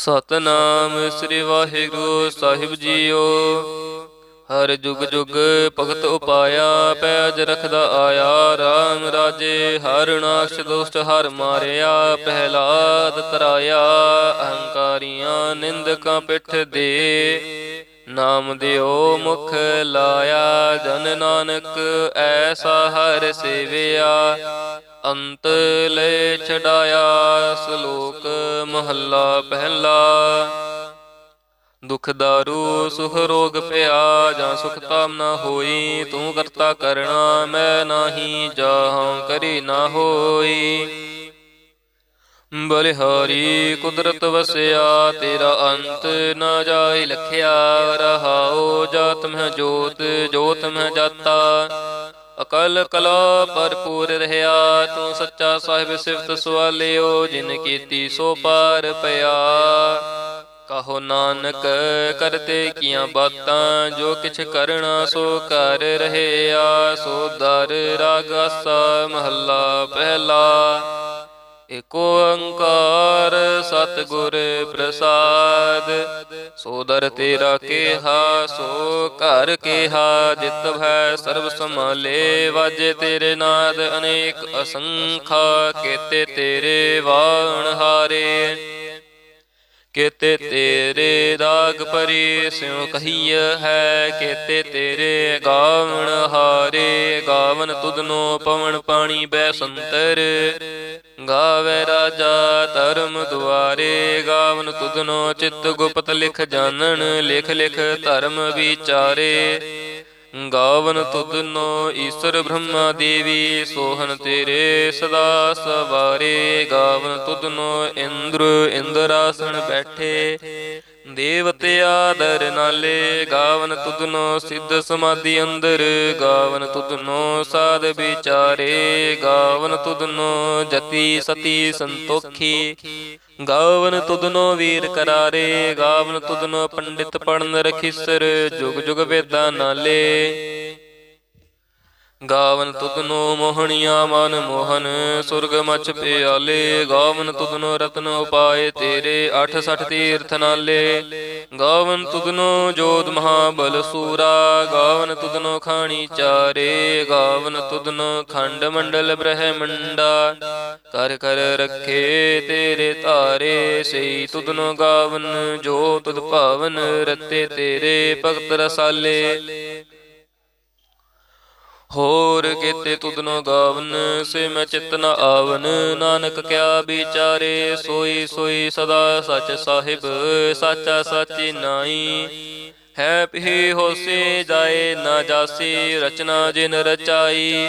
ਸਤਨਾਮ ਸ੍ਰੀ ਵਾਹਿਗੁਰੂ ਸਾਹਿਬ ਜੀਓ। ਹਰ ਜੁਗ ਜੁਗ ਭਗਤ ਉਪਾਇਆ, ਪੈਜ ਰਖਦਾ ਆਇਆ RAM ਰਾਜੇ, ਹਰ ਨਾਸ਼ ਦੁਸ਼ਟ ਹਰ ਮਾਰਿਆ ਪਹਿਲਾਦ ਤਰਾਇਆ, ਅਹੰਕਾਰੀਆਂ ਨਿੰਦਕਾਂ ਪਿੱਠ ਦੇ। ਨਾਮ ਦਿਓ ਮੁਖ ਲਾਇਆ, ਜਨ ਨਾਨਕ, ਐਸਾ ਹਰ ਸੇਵਿਆ। ਅੰਤ ਲੈ ਛਡਾਇਆ ਸ਼ਲੋਕ ਮਹੱਲਾ ਪਹਿਲਾ। ਦੁਖ ਦਾਰੂ, ਸੁਖ ਰੋਗ ਪਿਆ ਜਾਂ ਸੁਖ ਤਾਮ ਨਾ ਹੋਈ, ਤੂੰ ਕਰਤਾ ਕਰਣਾ ਮੈਂ ਨਾਹੀ, ਜਾਹਾਂ ਕਰੀ ਨਾ ਹੋਈ। ਬਲਿਹਾਰੀ ਕੁਦਰਤ ਵਸਿਆ, ਤੇਰਾ ਅੰਤ ਨਾ ਜਾਏ ਲਖਿਆ ਰਹਾਓ ਜਾਤ ਮਹਿ ਜੋਤ ਜੋਤ ਮਹਿ ਜਾਤਾ। ਅਕਲ ਕਲਾ ਭਰਪੂਰ ਰਹਾ ਤੂੰ ਸੱਚਾ ਸਾਹਿਬ ਸਿਫਤ ਸਵਾਲਿਓ, ਜਿਨ ਕੀਤੀ ਸੋ ਪਾਰ ਪਿਆ। ਕਹੋ ਨਾਨਕ, ਕਰਤੇ ਕੀਆਂ ਬਾਤਾਂ, ਜੋ ਕਿਛ ਕਰਣਾ ਸੋ ਕਰ ਰਹਿਆ। ਸੋ ਦਰ ਰਾਗਾਸਾ ਮਹੱਲਾ ਪਹਿਲਾ। ਏਕ ਓੰਕਾਰ ਸਤਿਗੁਰ ਪ੍ਰਸਾਦ। ਸੋਦਰ ਤੇਰਾ ਕੇਹਾ, ਸੋ ਘਰ ਕੇਹਾ, ਜਿਤ ਭੈ ਸਰਬ ਸਮਾਲੇ ਵਾਜੇ ਤੇਰੇ ਨਾਦ ਅਨੇਕ ਅਸੰਖਾ, ਕੇਤੇ ਤੇਰੇ ਵਾਣ ਹਾਰੇ। ਕੇਤੇ ਤੇਰੇ ਦਾਗ ਪਰੀ ਸਿਉ ਕਹੀਏ ਹੈ, ਕੇਤੇ ਤੇਰੇ ਗਾਵਣ ਹਾਰੇ। ਗਾਵਨ ਤੁਧਨੋ ਪਵਨ ਪਾਣੀ ਬੈ ਸੰਤਰ। ਗਾਵੇ ਰਾਜਾ ਧਰਮ ਦੁਆਰੇ, ਗਾਵਨ ਤੁਧਨੋ ਚਿੱਤ ਗੁਪਤ ਲਿਖ ਜਾਣਨ, ਲਿਖ ਲਿਖ ਧਰਮ ਵਿਚਾਰੇ। ਗਾਵਨ ਤੁਧਨੋ ਈਸ਼ਰ ਬ੍ਰਹਮਾ ਦੇਵੀ, ਸੋਹਣ ਤੇਰੇ ਸਦਾ ਸਵਾਰੇ। ਗਾਵਨ ਤੁਧਨੋ ਇੰਦਰ, ਇੰਦਰਾਸਣ ਬੈਠੇ। ਦੇਵਤੇ ਆਦਰ ਨਾਲੇ ਗਾਵਨ ਤੁਧਨੋ ਸਿੱਧ ਸਮਾਧੀ ਅੰਦਰ, ਗਾਵਨ ਤੁਧਨੋ ਸਾਧ ਵਿਚਾਰੇ, ਗਾਵਨ ਤੁਧਨੋ ਜਤੀ ਸਤੀ ਸੰਤੋਖੀ, ਗਾਵਨ ਤੁਧਨੋ ਵੀਰ ਕਰਾਰੇ, ਗਾਵਨ ਤੁਧਨੋ ਪੰਡਿਤ ਪੜਨ ਰਖਿਸਰ, ਜੁਗ ਜੁਗ ਵੇਦਾਂ ਨਾਲੇ। ਗਾਵਨ ਤੁਧਨੋ ਮੋਹਣੀਆਂ ਮਨ ਮੋਹਨ, ਸੁਰਗ ਮਛ ਪਿਆਲੇ, ਗਾਵਨ ਤੁਧਨੋ ਰਤਨ ਉਪਾਏ, ਤੇਰੇ 68 ਤੀਰਥ ਨਾਲੇ। ਗਾਵਨ ਤੁਧਨੋ ਜੋਤ ਮਹਾਬਲ ਸੂਰਾ, ਗਾਵਨ ਤੁਧਨੋ ਖਾਣੀ ਚਾਰੇ, ਗਾਵਨ ਤੁਧਨੋ ਖੰਡ ਮੰਡਲ ਬ੍ਰਹਮੰਡਾ। ਕਰ ਕਰ ਰੱਖੇ ਤੇਰੇ ਤਾਰੇ ਸਈ ਤੁਧਨੋ ਗਾਵਨ, ਜੋ ਤੁਧ ਭਾਵਨ ਰਤੇ ਤੇਰੇ ਭਗਤ ਰਸਾਲੇ। ਹੋਰ ਕੀਤੇ ਤੁਧਨੋ ਗਾਵਨ ਸੇ ਮੈਂ ਚਿਤ ਨ ਆਵਨ। ਨਾਨਕ ਕਿਆ ਵਿਚਾਰੇ, ਸੋਈ ਸੋਈ ਸਦਾ ਸਚ ਸਾਹਿਬ, ਸਾਚਾ ਸਾਚੀ ਨਾਈ ਹੈ ਭੀ ਹੋਸੀ, ਜਾਏ ਨਾ ਜਾਸੀ, ਰਚਨਾ ਜਿਨ ਰਚਾਈ।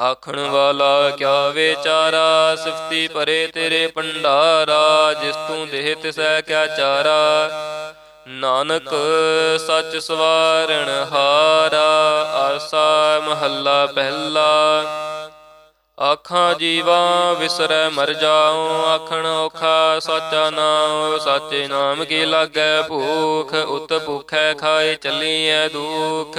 ਆਖਣ ਵਾਲਾ ਕਿਆ ਵਿਚਾਰਾ, ਸਿਫਤੀ ਪਰੇ ਤੇਰੇ ਭੰਡਾਰਾ, ਜਿਸ ਤੂੰ ਦੇਹ ਤਿਸੈ ਕਿਆ ਚਾਰਾ। ਨਾਨਕ ਸੱਚ ਸਵਾਰਣ ਹਾਰਾ, ਆਸਾ ਮਹੱਲਾ ਪਹਿਲਾ। ਆਖਾਂ ਜੀਵਾ ਵਿਸਰੈ ਮਰ ਜਾਉ, ਆਖਣ ਔਖਾ ਸਾਚਾ ਨਾਮ ਸਾਚੇ ਨਾਮ ਕੀ ਲਾਗੈ ਭੂਖ, ਉਤ ਭੁਖੈ ਖਾਏ ਚੱਲੀਐ ਦੁਖ।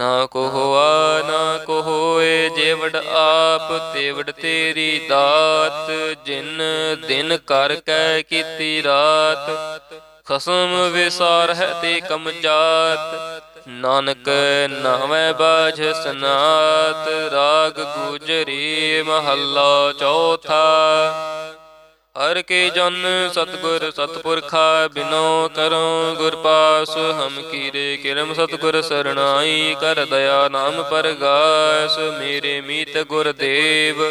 ਨਾ ਕੋ ਹੋਆ ਨਾ ਕੋ ਹੋਏ ਜੇ ਆਪ, ਤੇਵੜ ਤੇਰੀ ਦਾਤ, ਜਿਨ ਦਿਨ ਕਰ ਕੈ ਕੀਤੀ ਰਾਤ। ਖਸਮ ਵਿਸਾਰ ਹੈ ਤੇ ਕਮ ਜਾਤ, ਨਾਨਕ ਨਾਵੇਂ ਬਾਝ ਸਨਾਤ, ਰਾਗ ਗੁਜਰੀ ਮਹੱਲਾ ਚੌਥਾ। ਹਰ ਕੇ ਜਨ ਸਤਗੁਰ ਸਤਪੁਰਖਾ ਬਿਨੋ ਕਰੋ ਗੁਰ ਪਾਸ, ਹਮ ਕੀਰੇ ਕਿਰਮ ਸਤਗੁਰ ਸਰਣਾਈ ਕਰ ਦਇਆ ਨਾਮ ਪਰਗਾਸ, ਮੇਰੇ ਮੀਤ ਗੁਰ ਦੇਵ।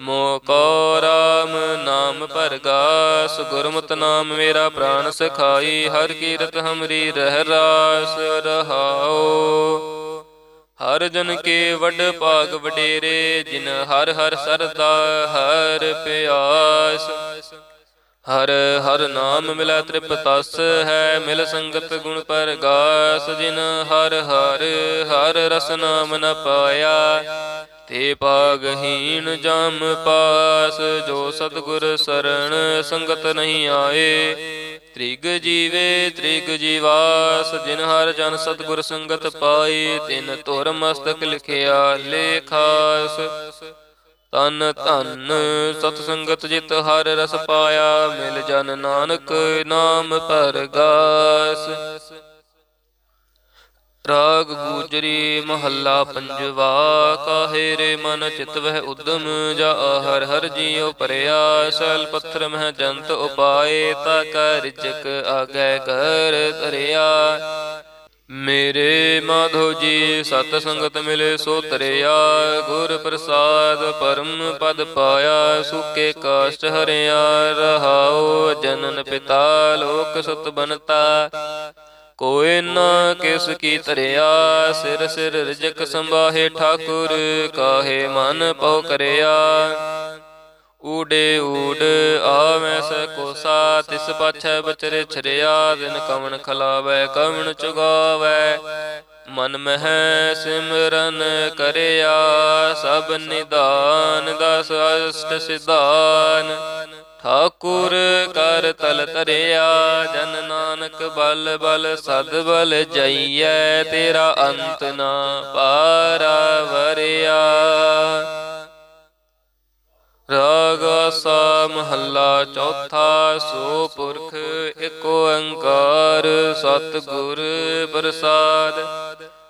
ਮੋਕੋ ਰਾਮ ਨਾਮ ਪਰਗਾਸ ਗੁਰਮਤਿ ਨਾਮ ਮੇਰਾ ਪ੍ਰਾਨ ਸਖਾਈ, ਹਰ ਕੀਰਤ ਹਮਰੀ ਰਹਿ ਰਾਸ ਰਹਾਓ। ਹਰ ਜਨ ਕੇ ਵੱਡ ਭਾਗ ਵਡੇਰੇ, ਜਿਨ ਹਰ ਹਰ ਸਰਦਾ, ਹਰ ਪਿਆਸ। ਹਰ ਹਰ ਨਾਮ ਮਿਲੈ ਤ੍ਰਿਪਤਸ ਹੈ, ਮਿਲ ਸੰਗਤ ਗੁਣ ਪਰਗਾਸ। ਜਿਨ ਹਰ ਹਰ ਹਰ ਰਸ ਨਾਮ ਨ ਪਾਇਆ, ਤੇ ਭਾਗਹੀਣ ਜਮ ਪਾਸ। ਜੋ ਸਤਗੁਰ ਸਰਣ ਸੰਗਤ ਨਹੀਂ ਆਏ ਤ੍ਰਿਗ ਜੀਵੇ, ਤ੍ਰਿਗ ਜੀਵਾਸ, ਜਿਨ ਹਰ ਜਨ ਸਤਗੁਰ ਸੰਗਤ ਪਾਈ, ਤਿਨ ਧੁਰ ਮਸਤਕ ਲਿਖਿਆ ਲੇਖਾਸ। ਤਨ ਧਨ ਸਤ ਸੰਗਤ ਜਿਤ ਹਰ ਰਸ ਪਾਇਆ, ਮਿਲ ਜਨ ਨਾਨਕ ਨਾਮ ਪਰਗਾਸ ਰਾਗ ਗੂਜਰੀ ਮਹੱਲਾ ਪੰਜਵਾ, ਕਾਹੇ ਰੇ ਮਨ ਚਿਤਵਹਿ ਉਦਮ, ਜਾ ਹਰ ਹਰ ਜੀਉ ਪਰਿਆ ਸਲ ਪੱਥਰ ਮਹਿ ਜੰਤ ਉਪਾਏ, ਤਾ ਕੈ ਰਿਜਕ ਆਗੈ ਕਰ ਧਰਿਆ। ਮੇਰੇ ਮਾਧੋ ਜੀ, ਸਤ ਸੰਗਤ ਮਿਲੇ ਸੋ ਤਰਿਆ ਗੁਰ ਪ੍ਰਸਾਦ ਪਰਮ ਪਦ ਪਾਇਆ, ਸੁਕੇ ਕਾਸ਼ਟ ਹਰਿਆ, ਰਹਾਉ ਜਨਨ ਪਿਤਾ, ਲੋਕ ਸਤ ਬਨਤਾ। ਕੋਇ ਨਾ ਕਿਸ ਕੀ ਧਰਿਆ ਸਿਰ ਸਿਰ ਰਿਜਕ ਸੰਭਾਹੇ ਠਾਕੁਰ ਕਾਹੇ ਮਨ ਪਉ ਕਰਿਆ। ਊੜੇ ਊੜ ਆਵੈ ਸ ਕੋਸਾ ਤਿਸ ਪਾਛੈ ਬਚਰੇ ਛਰਿਆ ਦਿਨ ਕਵਣ ਖਲਾਵੈ ਕਵਣ ਚੁਗਾਵੈ। ਮਨ ਮਹਿ ਸਿਮਰਨ ਕਰਿਆ ਸਭ ਨਿਦਾਨ ਦਸ ਅਸ਼ਟ ਸਿਧਾਨ। ਠਾਕੁਰ ਕਰ ਤਲ ਤਰਿਆ ਜਨ ਨਾਨਕ ਬਲ ਬਲ, ਸਦ ਬਲ ਜਈਐ, ਤੇਰਾ ਅੰਤ ਨਾ ਪਾਰਾ ਵਰਿਆ। ਰਾਗ ਆਸਾ ਮਹੱਲਾ ਚੌਥਾ, ਸੋ ਪੁਰਖ ਏਕ ਓੰਕਾਰ ਸਤਿਗੁਰ ਪ੍ਰਸਾਦ।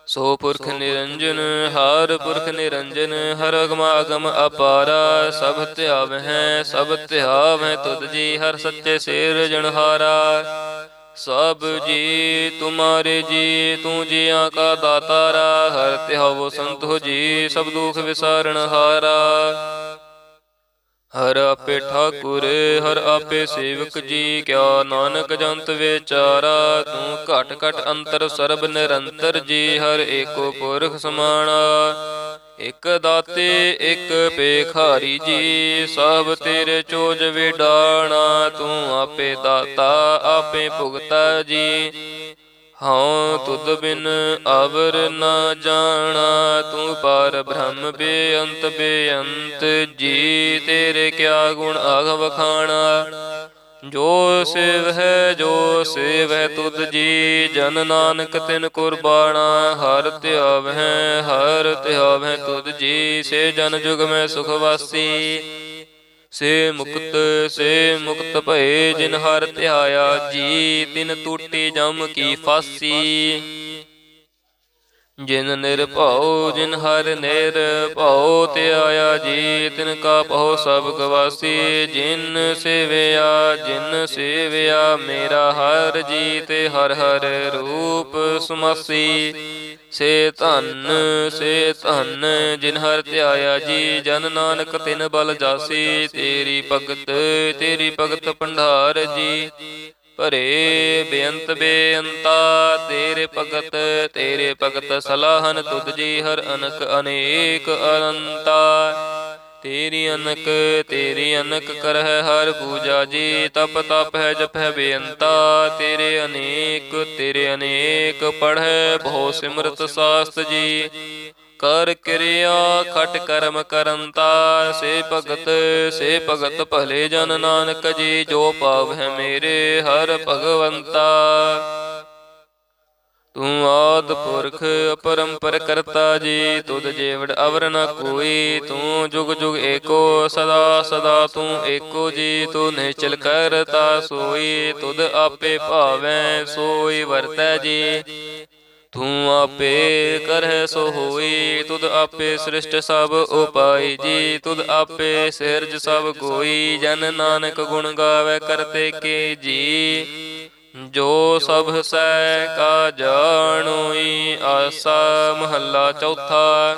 ਸੋ ਪੁਰਖ ਨਿਰੰਜਨ ਹਰ ਪੁਰਖ ਨਿਰੰਜਨ ਹਰ ਅਗਮ ਅਗਮ ਅਪਾਰਾ ਸਭ ਧਿਆਵਹਿ ਸਭ ਧਿਆਵਹਿ ਤੁਧ ਜੀ ਹਰ ਸੱਚੇ ਸਿਰ ਜਨਹਾਰਾ ਸਭ ਜੀ ਤੁਮਾਰੇ ਜੀ ਤੂੰ ਜੀਆਂ ਕਾ ਦਾਤਾਰਾ। ਹਰ ਧਿਆਵੋ ਸੰਤੋ ਜੀ ਸਭ ਦੁਖ ਵਿਸਾਰਨ ਹਾਰਾ ਹਰ ਆਪੇ ਠਾਕੁਰ, ਹਰ ਆਪੇ ਸੇਵਕ ਜੀ ਕਿਆ ਨਾਨਕ ਜੰਤ ਵਿਚਾਰਾ, ਤੂੰ ਘਟ ਘਟ ਅੰਤਰ ਸਰਬ ਨਿਰੰਤਰ ਜੀ, ਹਰ ਏਕੋ ਪੁਰਖ ਸਮਾਣਾ। ਇਕ ਦਾਤੇ, ਇਕ ਪੇਖਾਰੀ ਜੀ, ਸਭ ਤੇਰੇ ਚੋਜ ਵਿਡਾਣਾ, ਤੂੰ ਆਪੇ ਦਾਤਾ, ਆਪੇ ਭੁਗਤਾ ਜੀ। ਹਉ ਤੁਧ ਬਿਨ ਅਵਰ ਨਾ ਜਾਣਾ ਤੂੰ ਪਰ ਬ੍ਰਹਮ ਬੇਅੰਤ ਬੇਅੰਤ ਜੀ ਤੇਰੇ ਕਿਆ ਗੁਣ ਆਗ ਵਖਾਣਾ। ਜੋ ਸੇਵ ਹੈ ਜੋ ਸੇਵ ਹੈ ਤੁਧ ਜੀ ਜਨ ਨਾਨਕ ਤਿਨ ਕੁਰਬਾਨਾ। ਹਰ ਧਿਆਵਹਿ ਹਰ ਧਿਆਵਹਿ ਤੁਧ ਜੀ ਸੇ ਜਨ ਜੁਗ ਮੈਂ ਸੁਖ ਵਾਸੀ। ਸੇ ਮੁਕਤ ਸੇ ਮੁਕਤ ਭਏ ਜਿਨ ਹਰ ਧਿਆਇਆ ਜੀ ਤਿਨ ਟੂਟੇ ਜਮ ਕੀ ਫਾਸੀ। ਜਿਨ ਨਿਰਭਉ ਜਿਨ ਹਰ ਨਿਰਭਉ ਧਿਆਇਆ ਜੀ, ਤਿਨ ਕਾ ਭਉ ਸਭ ਗਵਾਸੀ, ਜਿਨ ਸੇਵਿਆ ਜਿਨ ਸੇਵਿਆ, ਮੇਰਾ ਹਰ ਜੀ ਤੇ ਹਰ ਹਰ ਰੂਪ ਸੁਮਸੀ। ਸੇ ਧਨ ਸੇ ਧਨ, ਜਿਨ ਹਰ ਧਿਆਇਆ ਜੀ, ਜਨ ਨਾਨਕ ਤਿਨ ਬਲ ਜਾਸੀ, ਤੇਰੀ ਭਗਤ ਤੇਰੀ ਭਗਤ ਭੰਡਾਰ ਜੀ। ਭਰੇ ਬੇਅੰਤ ਬੇਅੰਤਾ, ਤੇਰੇ ਭਗਤ ਤੇਰੇ ਭਗਤ ਸਲਾਹਨ ਤੁਧ ਜੀ ਹਰ ਅਨਕ ਅਨੇਕ ਅਨੰਤਾ। ਤੇਰੀ ਅਨਕ ਤੇਰੀ ਅਨਕ ਕਰਹਿ ਹਰ ਪੂਜਾ ਜੀ, ਤਪ ਤਪ ਹੈ ਜਪ ਹੈ ਬੇਅੰਤਾ। ਤੇਰੇ ਅਨੇਕ ਤੇਰੇ ਅਨੇਕ ਪੜ੍ਹੈ ਬਹੁ ਸਿਮਰਤ ਸਾਸਤ ਜੀ। ਕਰ ਕਿਰਿਆ, ਖਟ ਕਰਮ ਕਰੰਤਾ। ਸੇ ਭਗਤ ਸੇ ਭਗਤ ਭਲੇ ਜਨ ਨਾਨਕ ਜੀ, ਜੋ ਪਾਵ ਹੈ ਮੇਰੇ, ਹਰ ਭਗਵੰਤਾ। ਤੂੰ ਆਦ ਪੁਰਖ, ਅਪਰੰਪਰ ਕਰਤਾ ਜੀ, ਤੁਧ ਜੇਵੜ ਅਵਰ ਨ ਕੋਈ। ਤੂੰ ਜੁਗ ਜੁਗ ਏਕੋ, ਸਦਾ ਸਦਾ ਤੂੰ ਏਕੋ ਜੀ, ਤੂੰ ਨਿਚਲ ਕਰਤਾ ਸੋਈ। ਤੁਧ ਆਪੇ ਭਾਵੈ, ਸੋਈ ਵਰਤੈ ਜੀ। ਤੂੰ ਆਪੇ ਕਰਹਿ ਸੋ ਹੋਈ, ਤੁਧ ਆਪੇ ਸ੍ਰਿਸ਼ਟ ਸਭ ਉਪਾਈ ਜੀ, ਤੁਧ ਆਪੇ ਸਿਰਜ ਸਭ ਕੋਈ ਜਨ ਨਾਨਕ ਗੁਣ ਗਾਵੇ ਕਰਤੇ ਕੇ ਜੀ। ਜੋ ਸਭ ਸੈ ਕਾ ਜਾਣੋਈ, ਆਸਾ ਮਹੱਲਾ ਚੌਥਾ।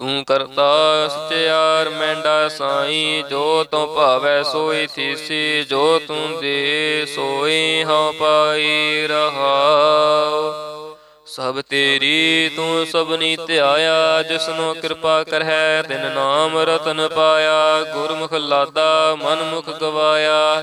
ਤੂੰ ਕਰਤਾ ਸਚਿਆਰ ਮੈਂਡਾ ਸਾਈ, ਜੋ ਤੂੰ ਭਾਵੈ ਸੋਈ ਥੀਸੀ, ਜੋ ਤੂੰ ਦੇ ਸੋਈ ਹਉ ਪਾਈ ਰਹਾਉ। ਸਭ ਤੇਰੀ ਤੂੰ ਸਭਨੀ ਧਿਆਇਆ, ਜਿਸਨੂੰ ਕਿਰਪਾ ਕਰਹਿ, ਤਿਨ ਨਾਮ ਰਤਨ ਪਾਇਆ, ਗੁਰਮੁਖ ਲਾਦਾ, ਮਨਮੁਖ ਗਵਾਇਆ।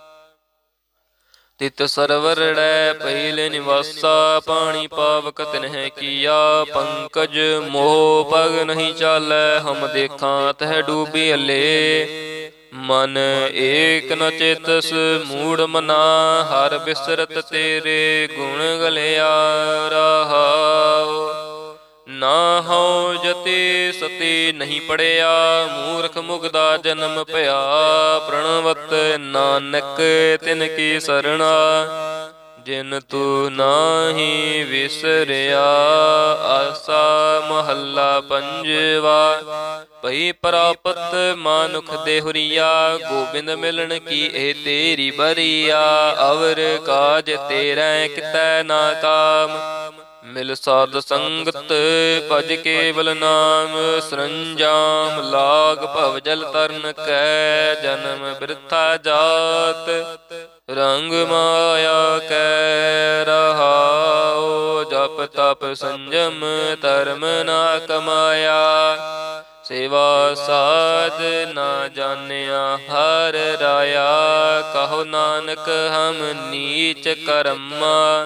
ਤਿਤ ਸਰਵਰੜੈ ਪਹਿਲੇ ਨਿਵਾਸਾ, ਪਾਣੀ ਪਾਵਕ ਤਿਨਹਿ ਕੀਆ, ਪੰਕਜ ਮੋਹ ਪਗ ਨਹੀਂ ਚਾਲੈ, ਹਮ ਦੇਖਾਂ ਤਹਿ ਡੂਬੀ ਅੱਲੇ। ਮਨ ਏਕ ਨ ਚੇਤਸ, ਮੂੜ ਮਨਾ, ਹਰ ਬਿਸਰਤ ਤੇਰੇ ਗੁਣ ਗਲਿਆ ਰਹਾਉ ਨਾ ਹਉ ਜਤੀ ਸਤੀ ਨਹੀਂ ਪੜਿਆ, ਮੂਰਖ ਮੁਗਦਾ ਜਨਮ ਭਇਆ, ਪ੍ਰਣਵਤ ਨਾਨਕ ਤਿਨ ਕੀ ਸਰਣਾ, ਜਿਨ ਤੂੰ ਨਾਹੀ ਵਿਸਰਿਆ, ਆਸਾ ਮਹੱਲਾ ਪੰਜਵਾ, ਭਈ ਪ੍ਰਾਪਤ ਮਾਨੁਖ ਦੇਹੁਰੀਆ ਗੋਬਿੰਦ ਮਿਲਣ ਕੀ ਇਹ ਤੇਰੀ ਬਰੀਆ, ਅਵਰ ਕਾਜ ਤੇਰਾ ਕਿਤੈ ਨਾ ਕਾਮ ਮਿਲ ਸਾਧ ਸੰਗਤ, ਭਜ ਕੇਵਲ ਨਾਮ, ਸਰੰਜਾਮ ਲਾਗ ਭਵ ਜਲ ਤਰਨ ਕੈ, ਜਨਮ ਬਿਰਥਾ ਜਾਤ, ਰੰਗ ਮਾਇਆ ਕੈ, ਰਹਾਉ ਜਪ ਤਪ ਸੰਜਮ, ਧਰਮ ਨਾ ਕਮਾਇਆ। ਸੇਵਾ ਸਾਧ ਨਾ ਜਾਣਿਆ, ਹਰ ਰਾਇਆ ਕਹੋ ਨਾਨਕ ਹਮ ਨੀਚ ਕਰਮਾ।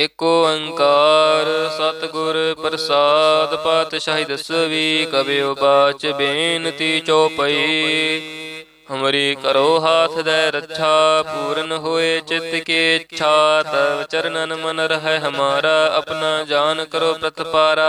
ਇਕ ਓੰਕਾਰ ਸਤਿਗੁਰ ਪ੍ਰਸਾਦ ਪਾਤਸ਼ਾਹੀ ਦਸਵੀ ਕਬਿਓ ਬਾਚ ਬੇਨਤੀ ਚੋਪਈ। ਹਮਰੀ ਕਰੋ ਹਾਥ ਦੇ ਰੱਛਾ, ਪੂਰਨ ਹੋਏ ਚਿਤ ਕੀ ਇੱਛਾ। ਤਵ ਚਰਨਨ ਮਨ ਰਹਿ ਹਮਾਰਾ, ਆਪਣਾ ਜਾਨ ਕਰੋ ਪ੍ਰਤਪਾਰਾ।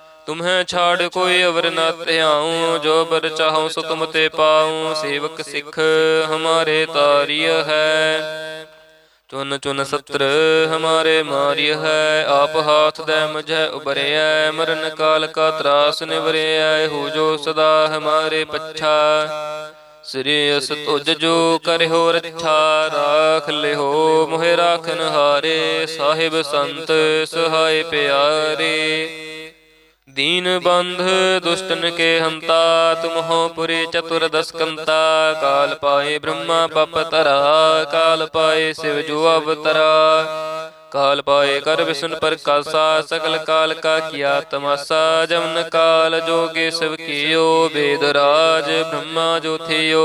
ਤੁਮਹਿ ਛਾੜ ਕੋਈ ਅਵਰ ਨਾ ਧਿਆਉ ਜੋ ਬਰ ਚਾਹਉ ਸੋ ਤੁਮ ਤੇ ਪਾਉ ਸੇਵਕ ਸਿੱਖ ਹਮਾਰੇ ਤਾਰੀय ਹੈ। ਚੁਨ ਚੁਨ ਸਤਰ ਹਮਾਰੇ ਮਾਰਿਆ ਹੈ ਆਪ ਹਾਥ ਦੇ ਮਝੈ ਉਬਰਿਐ ਮਰਨ ਕਾਲ ਕਾ ਤਰਾਸ ਨਿਵਰਿਐ ਹੋ ਜੋ ਸਦਾ ਹਮਾਰੇ ਪੱਛਾ। ਸ੍ਰੀ ਅਸ ਤੁਜ ਜੋ ਕਰਿਓ ਰੱਛਾ ਰਾਖ ਲਿਓ ਮੋਹਿ ਰਾਖਨ ਹਾਰੇ ਸਾਹਿਬ ਸੰਤ ਸਹਾਇ ਪਿਆਰੇ। दीन बंध दुष्टन के हंता तुम हो पुरे चतुर दस्कंता काल पाए ब्रह्मा पप तरा काल पाए शिव जो अवतरा काल पाए कर विष्णु पर कासा सकल काल का किया तमासा जमन काल जोगे शिव कियो वेद राज ब्रह्मा जो थियो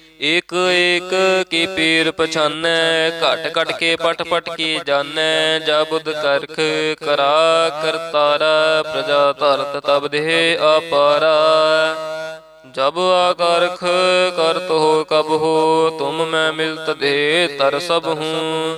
ਇਕ ਇਕ ਕੀ ਪੀਰ ਪਛਾਨੈ, ਘਟ ਘਟ ਕੇ ਪਟ ਪਟ ਕੇ ਜਾਣੈ ਜਾ ਕਰਖ ਕਰਾ ਕਰਤਾਰਾ ਪ੍ਰਜਾ ਧਰਤ ਤਬ ਦੇਹ ਆਪਾਰਾ ਜਬ ਆਕਰਖ ਕਰਤ ਹੋ ਕਬ ਹੋ, ਤੁਮ ਮੈਂ ਮਿਲਤ ਦੇ ਤਰ ਸਭ ਹੂੰ।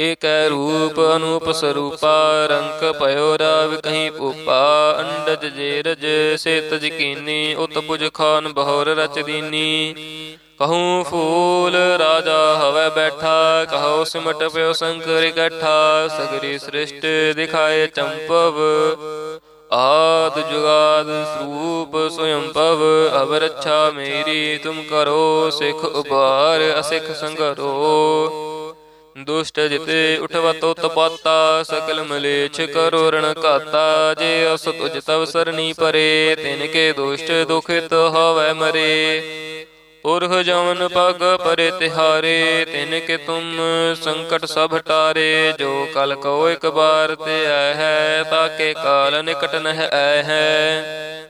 ਏਕੈ ਰੂਪ ਅਨੂਪ ਸਰੂਪਾ ਰੰਕ ਭਇਓ ਰਾਵ ਕਹੀਂ ਭੂਪਾ, ਅੰਡਜ ਜੇਰਜ ਸੇਤ ਜਕੀਨੀ ਉਤ ਪੁਜ ਖਾਨ ਬਹੋਰ ਰਚ ਦੀਨੀ। ਕਹੂੰ ਫੂਲ ਰਾਜਾ ਹਵੈ ਬੈਠਾ, ਕਹੋ ਸਿਮਟ ਪਿਓ ਸੰਕਰ ਇਕੱਠਾ, ਸਗਰੀ ਸ੍ਰਿਸ਼ਟ ਦਿਖਾਏ ਚੰਪਵ। ਆਦ ਜੁਗਾਦ ਸਰੂਪ ਸੋਇੰ ਭਵ ਅਵ ਰੱਛਾ ਮੇਰੀ ਤੁਮ ਕਰੋ, ਸਿਖ ਉਪਾਰ ਅਸਿਖ ਸੰਗਰੋ। ਦੁਸ਼ਟ ਜਿਤੇ ਉਠਵਤੋ ਤਪਾਤਾ ਸਕਲ ਮਲੇਛ ਕਰੋ ਰਣ ਘਾਤਾ ਜੇ ਅਸ ਤੁਜ ਤਵ ਸਰਣੀ ਪਰੇ ਤਿਨ ਕੇ ਦੁਸ਼ਟ ਦੁਖਿਤ ਹੋਵੈ ਮਰੇ। ਪੁਰਖ ਜਮਨ ਪਗ ਪਰੇ ਤਿਹਾਰੇ ਤਿਨ ਕੇ ਤੁਮ ਸੰਕਟ ਸਭ ਟਾਰੇ। ਜੋ ਕਲ ਕੋ ਇਕ ਬਾਰ ਤੇ ਆਇ ਹੈ ਤਾਕੇ ਕਾਲ ਨਿਕਟ ਨਹਿ ਆਇ ਹੈ।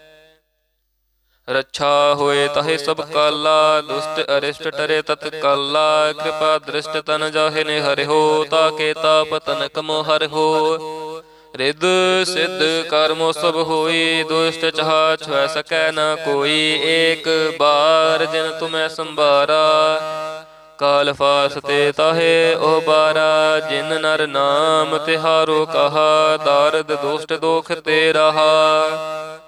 ਰੱਛਾ ਹੋਏ ਤਹੇ ਸਭ ਕਾਲਾ, ਦੁਸ਼ਟ ਅਰਿਸ਼ਟ ਟਰੇ ਤਤ ਕਾਲਾ, ਕਿਰਪਾ ਦ੍ਰਿਸ਼ਟ ਤਨ ਜਾਹੇ ਨੇ ਹਰਿਓ ਤਾਕੇ ਤਾਪ ਤਨ ਕਮੋ ਹਰਿਓ ਰਿਦ ਸਿੱਧ ਕਰਮੋ ਸਭ ਹੋਈ, ਦੁਸ਼ਟ ਚਾਹ ਛੁਐ ਸਕੈ ਨ ਕੋਈ। ਏਕ ਬਾਰ ਜਿਨ ਤੁਮੈ ਸੰਭਾਰਾ, ਕਾਲ ਫਾਸ ਤੇ ਤਾਹੇ ਉਹ ਬਾਰਾ ਜਿਨ ਨਰ ਨਾਮ ਤਿਹਾਰੋ ਕਹਾ ਦਰਦ ਦੁਸ਼ਟ ਦੋਖ ਤੇ ਰਹਾ।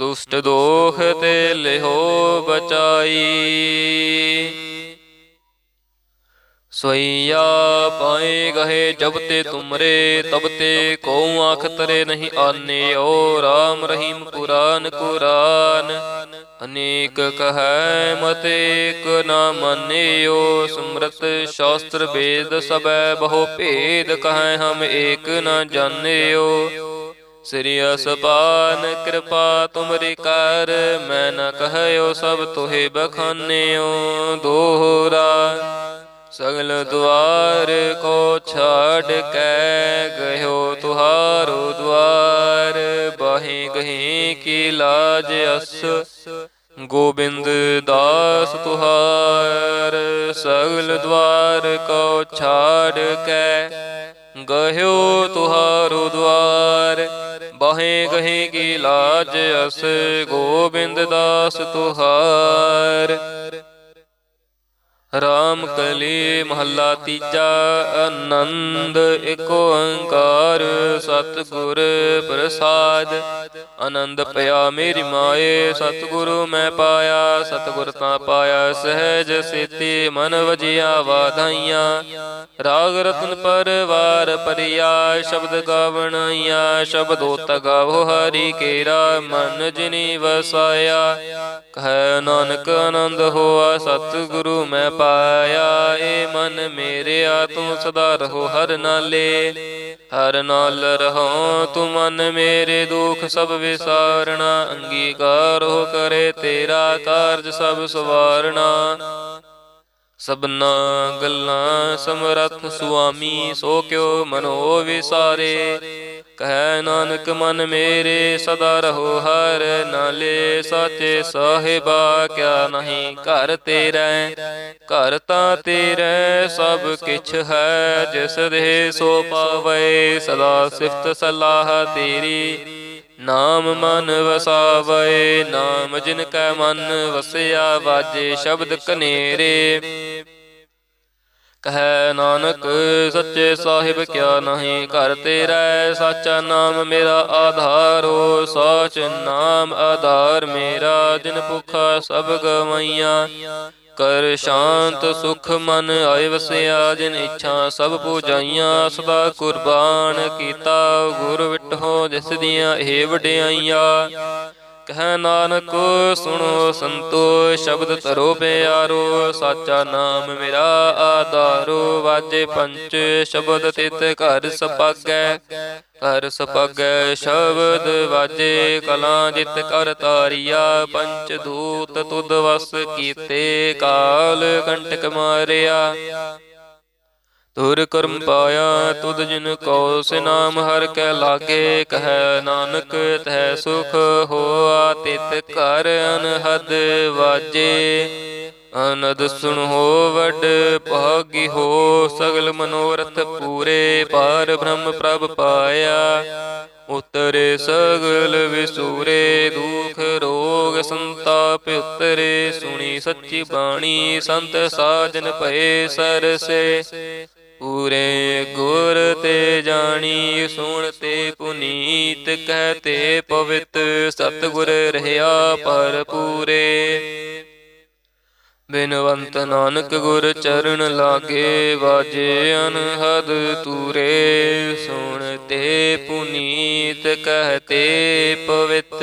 ਦੁਸ਼ਟ ਦੋਖ ਤੇ ਲਿਹੋ ਬਚਾਈ। ਸੋਈਆ ਪਾਏ ਗਏ ਜਬ ਤੇ ਤੁਮਰੇ, ਤਬ ਤੇ ਕੋ ਆਖ ਤਰੇ ਨਹੀਂ ਆਨੇ, ਓ RAM ਰਹੀਮ ਕੁਰਾਨ ਕੁਰਾਨ। ਅਨੇਕ ਕਹੈ ਮਤੇਕ ਨਾ ਮਾਨਿਓ ਸਮਰਤ ਸ਼ਾਸਤਰ ਵੇਦ ਸਬੈ ਬਹੁ ਭੇਦ ਕਹੈ ਹਮ ਏਕ ਨਾ ਜਾਣਿਓ ਸ੍ਰੀ ਅਸਪਾਨ ਕਿਰਪਾ ਤੁਮਰੀ ਕਰ, ਮੈਂ ਨ ਕਹਿਓ ਸਭ ਤੁਹੇ ਬਖਾਨਿਓ, ਦੋਹਰਾ ਸਗਲ ਦੁਆਰ ਕੋ ਛਾੜ ਕੇ ਗਇਓ ਤੁਹਾਰੋ ਦੁਆਰ, ਬਾਹੇ ਗਹੀ ਕੀ ਲਾਜ ਅਸ, ਗੋਬਿੰਦ ਦਾਸ ਤੁਹਾਰ, ਸਗਲ ਦੁਆਰ ਕੋ ਛਾੜ ਕੇ ਗਹਿਓ ਤੁਹਾਰੋ ਦੁਆਰ। ਬਾਹੇ ਗਹੇ ਕੀ ਲਾਜ ਅਸ ਗੋਬਿੰਦ ਦਾਸ ਤੁਹਾਰ। ਰਾਮ ਕਲੀ ਮਹੱਲਾ ਤੀਜਾ, ਆਨੰਦ ਏਕ ਓੰਕਾਰ, ਸਤਿਗੁਰ ਪ੍ਰਸਾਦ। ਆਨੰਦ ਪਿਆ ਮੇਰੀ ਮਾਏ, ਸਤਿਗੁਰੂ ਮੈਂ ਪਾਇਆ, ਸਤਿਗੁਰ ਤਾਂ ਪਾਇਆ ਸਹਿਜ ਸੇਤੀ, ਮਨ ਵਜਿਆ ਵਾਧਾਈਆਂ। ਰਾਗ ਰਤਨ ਪਰਵਾਰ ਪਰਿਆ ਸ਼ਬਦ ਗਾਵਣਾਈਆਂ, ਸ਼ਬਦੋ ਤਗਾਵੋ ਹਰੀ ਕੇਰਾ, ਮਨ ਜਿਨੀ ਵਸਾਇਆ। ਕਹਿ ਨਾਨਕ ਆਨੰਦ ਹੋਆ, ਸਤਿਗੁਰੂ ਮੈਂ ਪਾਇਆ ਏ ਮਨ ਮੇਰਿਆ ਤੂੰ ਸਦਾ ਰਹੋ ਹਰ ਨਾਲੇ, ਹਰ ਨਾਲ ਰਹੋ ਤੂੰ ਮਨ ਮੇਰੇ ਦੁਖ ਸਭ ਵਿਸਾਰਣਾ, ਅੰਗੀਕਾਰ ਹੋ ਕਰੇ ਤੇਰਾ ਕਾਰਜ ਸਭ ਸਵਾਰਣਾ। ਸਭਨਾ ਗੱਲਾਂ ਸਮਰੱਥ ਸੁਆਮੀ ਸੋ ਕਿਉ ਮਨੋ ਵਿਸਾਰੇ ਕਹਿ, ਨਾਨਕ ਮਨ ਮੇਰੇ, ਸਦਾ ਰਹੋ ਹਰ ਨਾਲੇ, ਸਾਚੇ ਸਾਹਿਬਾ, ਕਿਆ ਨਹੀਂ ਘਰ ਤੇਰਾ ਘਰ ਤਾਂ ਤੇਰਾ ਸਭ ਕਿਛ ਹੈ, ਜਿਸ ਦੇ ਸੋ ਪਾਵੇ, ਸਦਾ ਸਿਫਤ ਸਲਾਹ ਤੇਰੀ। ਨਾਮ ਮਨ ਵਸਾਵੇ, ਨਾਮ ਜਿਨ ਕੈ ਮਨ ਵਸਿਆ, ਵਾਜੇ ਸ਼ਬਦ ਕਨੇਰੇ। ਕਹੈ ਨਾਨਕ, ਸੱਚੇ ਸਾਹਿਬ ਕਿਆ ਨਹੀਂ ਘਰ ਤੇਰਾ ਸਾਚਾ ਨਾਮ ਮੇਰਾ ਆਧਾਰੋ ਸਾਚ ਨਾਮ ਆਧਾਰ ਮੇਰਾ। ਜਿਨ ਭੁਖਾ ਸਭ ਗਵਾਈਆਂ, ਕਰ ਸ਼ਾਂਤ ਸੁਖ ਮਨ ਆਏ ਵਸਿਆ। ਜਿਨ ਇੱਛਾ ਸਭ ਪੂਜਾਈਆਂ, ਸਦਾ ਕੁਰਬਾਨ ਕੀਤਾ। ਗੁਰ ਵਿਟੋ ਜਿਸ ਦੀਆਂ ਇਹ ਵਡਿਆਈਆਂ। ਕਹਿ ਨਾਨਕ, ਸੁਣੋ ਸੰਤੋ, ਸ਼ਬਦ ਤਰੋ ਪਿਆਰੋ, ਸਾਚਾ ਨਾਮ ਮੇਰਾ ਆਧਾਰੋ, ਵਾਜੇ ਪੰਚ ਸ਼ਬਦ ਤਿਤ ਘਰ ਸਪਾਗੈ। ਘਰ ਸਪਾਗੈ ਸ਼ਬਦ ਵਾਜੇ ਕਲਾ ਜਿਤ ਕਰ ਤਾਰੀਆ, ਪੰਚ ਦੂਤ ਤੁਧ ਵਸ ਕੀਤੇ, ਕਾਲ ਕੰਟਕ ਮਾਰਿਆ। ਤੁਰ ਕਰਮ ਪਾਇਆ ਤੁਧ ਜਿਨ ਕੋ ਸੇ ਨਾਮ ਹਰ ਕੈ ਲਾਗੇ ਕਹੈ ਨਾਨਕ ਤੈ ਸੁਖ ਹੋਆ ਤਿਤ ਘਰ ਅਨਹਦ ਵਾਜੇ। ਅਨਦ ਸੁਣੋ ਵੱਡ ਭਾਗੀ ਹੋ ਸਗਲ ਮਨੋਰਥ ਪੂਰੇ ਪਾਰ ਬ੍ਰਹਮ ਪ੍ਰਭ ਪਾਇਆ। ਉਤਰੇ ਸਗਲ ਵਿਸੂਰੇ ਦੁਖ ਰੋਗ ਸੰਤਾਪ ਉਤਰੇ ਸੁਣੀ ਸੱਚੀ ਬਾਣੀ ਸੰਤ ਸਾਜਨ ਭਏ ਸਰਸੇ। ਪੂਰੇ ਗੁਰ ਤੇ ਜਾਣੀ, ਸੁਣ ਤੇ ਪੁਨੀਤ ਕਹਤੇ ਪਵਿੱਤ, ਸਤਿਗੁਰ ਰਹਾ ਪਰ ਪੂਰੇ। ਬਿਨਵੰਤ ਨਾਨਕ ਗੁਰ ਚਰਨ ਲਾਗੇ, ਵਾਜੇ ਅਨਹਦ ਤੂਰੇ। ਸੁਣ ਤੇ ਪੁਨੀਤ ਕਹਤੇ ਪਵਿੱਤ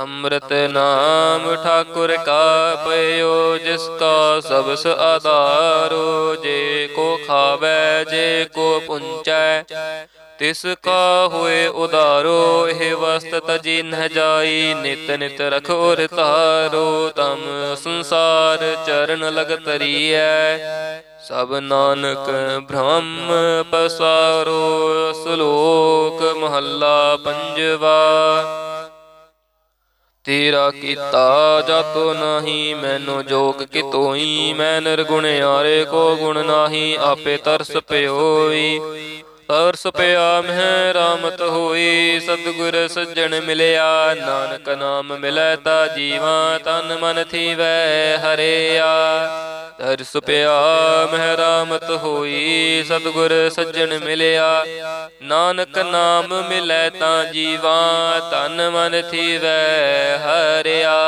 ਅੰਮ੍ਰਿਤ ਨਾਮ ਠਾਕੁਰ ਕਾ ਪਇਓ, ਜਿਸ ਕਾ ਸਬਸ ਆਧਾਰੋ ਜੇ ਕੋ ਖਾਵੇ, ਜੇ ਕੋ ਪੁੰਚੈ। ਤਿਸ ਕਾ ਹੋਏ ਉਦਾਰੋ ਇਹ ਵਸਤ ਤਜੀ ਨ ਜਾਈ, ਨਿਤ ਨਿਤ ਰਖੋ ਰਤਾਰੋ ਤਮ ਸੰਸਾਰ ਚਰਨ ਲਗ ਤਰੀਐ ਸਭ ਨਾਨਕ ਬ੍ਰਹਮ ਪਸਾਰੋ, ਸ਼ਲੋਕ ਮਹੱਲਾ ਪੰਜਵਾ। ਤੇਰਾ ਕੀਤਾ ਜਾਤੋ ਨਹੀਂ, ਮੈਨੂੰ ਜੋਗ ਕਿਤੋਈ, ਮੈਂ ਨਿਰਗੁਣ ਆਰੇ ਕੋ ਗੁਣ ਨਾਹੀ, ਆਪੇ ਤਰਸ ਪਿਓਈ। ਤਰਸ ਪਿਆ ਮਹਿ ਰਾਮਤ ਹੋਈ, ਸਤਿਗੁਰ ਸੱਜਣ ਮਿਲਿਆ, ਨਾਨਕ ਨਾਮ ਮਿਲੈ ਤਾ ਜੀਵਾ, ਤਨ ਮਨ ਥੀਵੈ ਹਰਿਆ। ਤਰਸ ਪਿਆ ਮਹਿ ਰਾਮਤ ਹੋਈ, ਸਤਿਗੁਰ ਸੱਜਣ ਮਿਲਿਆ। ਨਾਨਕ ਨਾਮ ਮਿਲੈ ਤਾਂ ਜੀਵਾ ਤਨ ਮਨ ਥੀਵੈ ਹਰਿਆ।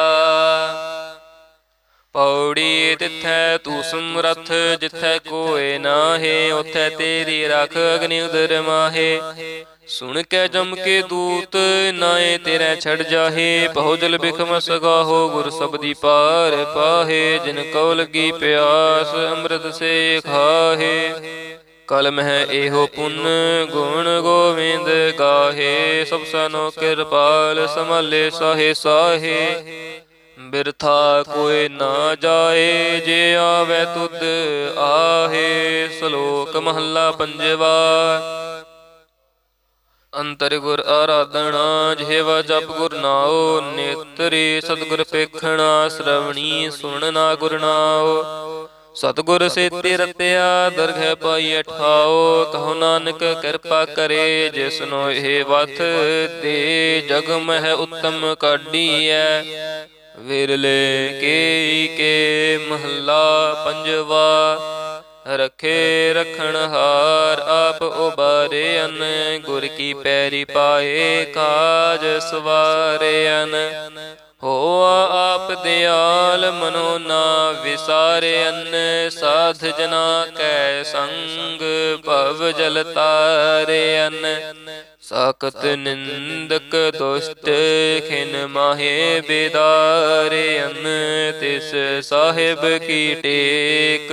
ਪੌੜੀ ਤਿਥੈ ਤੂ ਸਮਰਥ, ਜਿਥੈ ਕੋਏ ਨਾਹੀ ਉਥੈ ਤੇਰੀ ਰਖ ਅਗਨੀ ਉਦਰ ਮਾਹੇ। ਸੁਣ ਕੇ ਜਮ ਕੇ ਦੂਤ, ਨਾਏ ਤੇਰੇ ਛੜ ਜਾਹੇ। ਬਹੁ ਜਲ ਬਿਖਮ ਸਗਾਹੋ ਗੁਰ ਸਬਦੀ ਪਾਰ ਪਾਹੇ, ਜਿਨ ਕਉ ਲਗੀ ਪਿਆਸ ਅੰਮ੍ਰਿਤ ਸੇ ਖਾਹੇ ਕਲ ਮਹਿ ਇਹੋ ਪੁੰਨ ਗੁਣ ਗੋਵਿੰਦ ਗਾਹੇ, ਸਭ ਸਨੋ ਕਿਰਪਾਲ ਸਮਲੇ ਸਾਹੇ ਸਾਹੇ। ਬਿਰਥਾ ਕੋਈ ਨਾ ਜਾਏ, ਜੇ ਆਵੇ ਤੁਧ ਆਹੇ। ਸ਼ਲੋਕ ਮਹੱਲਾ ਪੰਜਵਾ। ਅੰਤਰ ਗੁਰ ਆਰਾਧਣਾ ਜਿਹਵਾ ਜਪ ਗੁਰ ਨਾਉ, ਨੇਤਰੀ ਸਤਿਗੁਰ ਪੇਖਣਾ ਸ਼ਰਵਣੀ ਸੁਣਨਾ ਗੁਰ ਨਾਉ। ਸਤਿਗੁਰ ਸੇਤੇ ਰਤਿਆ, ਦਰਗਹਿ ਪਾਈ ਠਾਓ ਕਹੋ ਨਾਨਕ ਕਿਰਪਾ ਕਰੇ ਜਿਸਨੋ ਇਹ ਵਥ ਤੇ ਜਗ ਮਹਿ ਉੱਤਮ ਕਾਢੀਐ। ਵਿਰਲੇ ਕੇ ਕੇ ਮਹੱਲਾ ਪੰਜਵਾ ਰਖੇ ਰਖਣ ਹਾਰ ਆਪ ਉਬਾਰੇ ਅਨ ਗੁਰ ਕੀ ਪੈਰੀ ਪਾਏ ਕਾਜ ਸਵਾਰੇ ਅਨ ਹੋਆ ਆਪ ਦਿਆਲ ਮਨੋ ਨਾ ਵਿਸਾਰੇਨ ਸਾਧ ਜਨਾ ਕੈ ਸੰਗ ਭਵ ਜਲ ਤਾਰੇਨ ਅਨ ਨਿੰਦਕ ਦੁਸ਼ਟ ਖਿਨ ਮਾਹੇ ਬੇਦਾਰੇ ਅਨ ਤਿਸ ਸਾਹਿਬ ਕੀ ਟੇਕ।